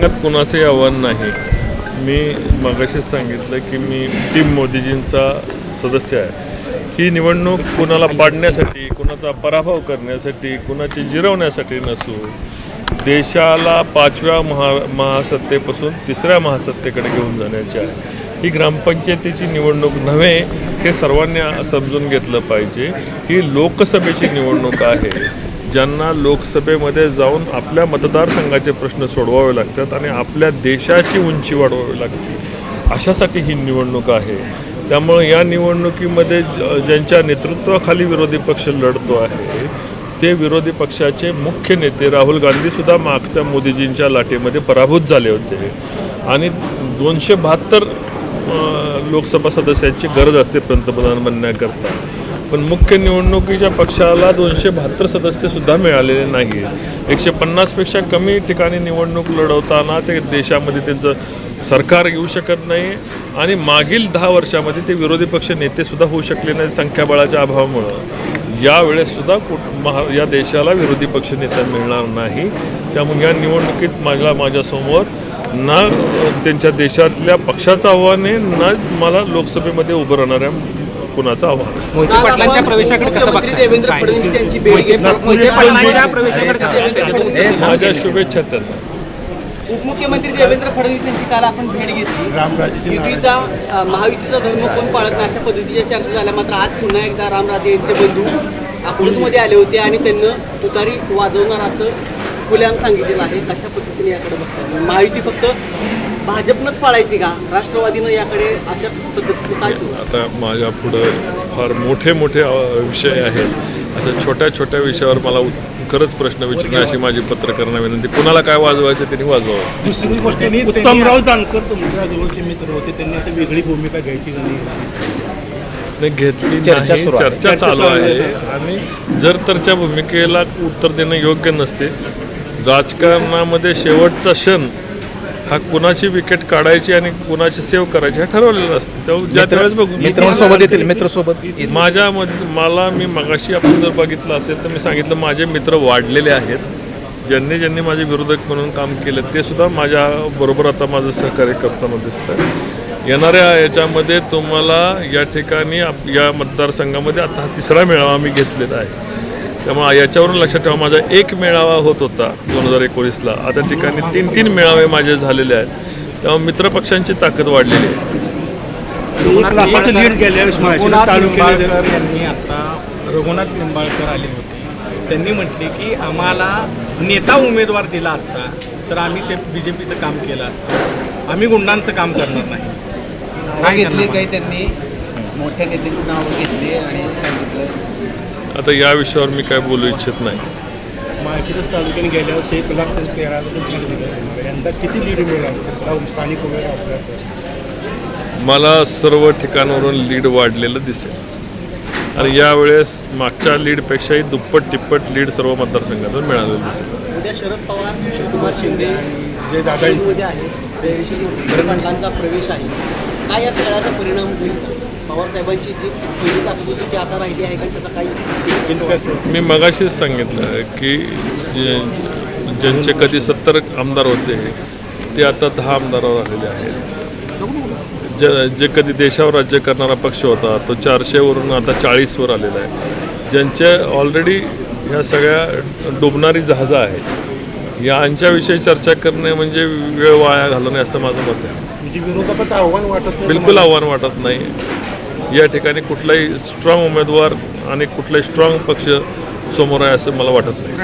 सांगत कुणाचंही आव्हान नाही. मी मगाशीच सांगितलं की मी टीम मोदीजींचा सदस्य आहे. ही निवडणूक कुणाला पाडण्यासाठी कुणाचा पराभव करण्यासाठी कुणाची जिरवण्यासाठी नसू देशाला पाचव्या महा महासत्तेपासून तिसऱ्या महासत्तेकडे घेऊन जाण्याची आहे. ही ग्रामपंचायतीची निवडणूक नव्हे हे सर्वांनी समजून घेतलं पाहिजे. ही लोकसभेची निवडणूक आहे. ज्यांना लोकसभेमध्ये जाऊन आपल्या मतदारसंघाचे प्रश्न सोडवावे लागतात आणि आपल्या देशाची उंची वाढवावी लागते. अशासाठी ही निवडणूक आहे. त्यामुळे या निवडणुकीमध्ये ज- ज्यांच्या नेतृत्वाखाली विरोधी पक्ष लढतो आहे ते विरोधी पक्षाचे मुख्य नेते राहुल गांधीसुद्धा मागच्या मोदीजींच्या लाटेमध्ये पराभूत झाले होते. आणि दोनशे बहात्तर लोकसभा सदस्यांची गरज असते पंतप्रधान बनण्याकरता. पण मुख्य निवडणुकीच्या पक्षाला दोनशे बहात्तर सदस्यसुद्धा मिळालेले नाही एकशे पन्नासपेक्षा कमी ठिकाणी निवडणूक लढवताना ते देशामध्ये त्यांचं सरकार येऊ शकत नाही आणि मागील दहा वर्षामध्ये ते विरोधी पक्ष नेतेसुद्धा होऊ शकले नाही संख्याबळाच्या अभावामुळं. यावेळेससुद्धा कुठ महा या देशाला विरोधी पक्ष नेता मिळणार नाही. त्यामुळे या निवडणुकीत माझ्या माझ्यासमोर ना त्यांच्या देशातल्या पक्षाचं आव्हान आहे ना मला लोकसभेमध्ये उभं राहणाऱ्या कुणाचं आव्हान. मोहिते पाटलांच्या प्रवेशाकडे कसं मुख्यमंत्री बघताय? देवेंद्र फडणवीस यांची भेट मोहिते पाटलांच्या प्रवेशाकडे कसं बघताय? माझ्या शुभेच्छा त्यांना. उपमुख्यमंत्री देवेंद्र फडणवीस यांची काल आपण भेट घेतली. युतीचा अ, महायुतीचा धर्म कोण पाळत नाही अशा पद्धतीच्या चर्चा झाल्या. मात्र आज पुन्हा एकदा रामराजे यांचे बंधू अकलूजमध्ये आले होते आणि त्यांना तुतारी वाजवणार असं खुल्याम सांगितलेलं आहे कशा पद्धतीने याकडे बघतात महायुती फक्त भाजपनंच पाळायची का? राष्ट्रवादीनं याकडे अशा पद्धतीचं काय सुरू? आता माझ्या पुढं फार मोठे मोठे विषय आहेत. अशा छोट्या छोट्या विषयावर मला खरंच प्रश्न विचारणे अशी माझी पत्रकारांना विनंती. कुणाला काय वाजवायचं त्यांनी वाजवावं. दुसरी गोष्ट उत्तमराव जानकर तुमच्या जवळचे मित्र होते. त्यांनी आता वेगळी भूमिका घ्यायची का नाही? घेतली चर्चा नाही. चर्चा चालू आहे. आणि जर तरच्या भूमिकेला उत्तर देणं योग्य नसते. राजकारणामध्ये शेवटचा क्षण हा कुणाची विकेट काढायची आणि कुणाची सेव्ह करायची हे ठरवलेलं असतं तेव्हा ज्या त्यावेळेस बघू मित्र सोबत येतील मित्र सोबत येतील. माझ्या मध- मला मी मगाशी आपण जर बघितलं असेल तर मी सांगितलं माझे मित्र वाढलेले आहेत. ज्यांनी ज्यांनी माझे विरोधक म्हणून काम केलं ते सुद्धा माझ्या बरोबर आता माझं सहकार्य करताना दिसतं येणाऱ्या याच्यामध्ये तुम्हाला या ठिकाणी आप- या मतदारसंघामध्ये आता हा तिसरा मेळावा मी घेतलेला आहे. त्यामुळे याच्यावरून लक्षात ठेवा माझा एक मेळावा होत होता दोन हजार एकोणीसला. आता ठिकाणी तीन तीन मेळावे माझे झालेले आहेत. त्यामुळे मित्रपक्षांची ताकद वाढलेली आहे. यांनी आता रघुनाथ निंबाळकर आले होते. त्यांनी म्हटले की आम्हाला नेता उमेदवार दिला असता तर आम्ही ते बी जे पीचं काम केलं असतं. आम्ही गुंडांचं काम करणार नाही. नावं घेतली काही त्यांनी? मोठ्या नेत्यांची नावं घेतली आणि सांगितलं. आता या विषयावर मी काय बोलू इच्छित नाही. माळशिरस तालुक्याने गेल्या वर्षी एक लाख तेरा हजार लीड दिलं यंदा किती लीड मिळालं? स्थानिक उमेदवार मला सर्व ठिकाणावरून लीड वाढलेलं दिसेल. आणि यावेळेस मागच्या लीडपेक्षाही दुप्पट तिप्पट लीड सर्व मतदारसंघातून मिळालेलं दिसेल. उद्या शरद पवार सुशीलकुमार शिंदे जे दादा आहे प्रवेश आहे. काय या सगळ्याचा परिणाम होईल? का? पवार साहेबांची जी पहिली ताकद होती ती आता राहिली आहे का? त्याचा काही मी मगाशीच सांगितलं की जे ज्यांचे कधी सत्तर आमदार होते ते आता दहा आमदारावर आलेले आहेत. जे जे कधी देशावर राज्य करणारा पक्ष होता तो चारशेवरून आता चाळीसवर आलेला आहे. ज्यांचे ऑलरेडी ह्या सगळ्या डुबणारी जहाजं आहेत यांच्याविषयी चर्चा करणे म्हणजे वेळ वाया घालवणे असं माझं मत आहे. बिलकुल आव्हान वाटत नाही. या ठिकाणी कुठलाही स्ट्रॉंग उमेदवार आणि कुठलाही स्ट्रॉंग पक्ष समोर आहे असं मला वाटत नाही.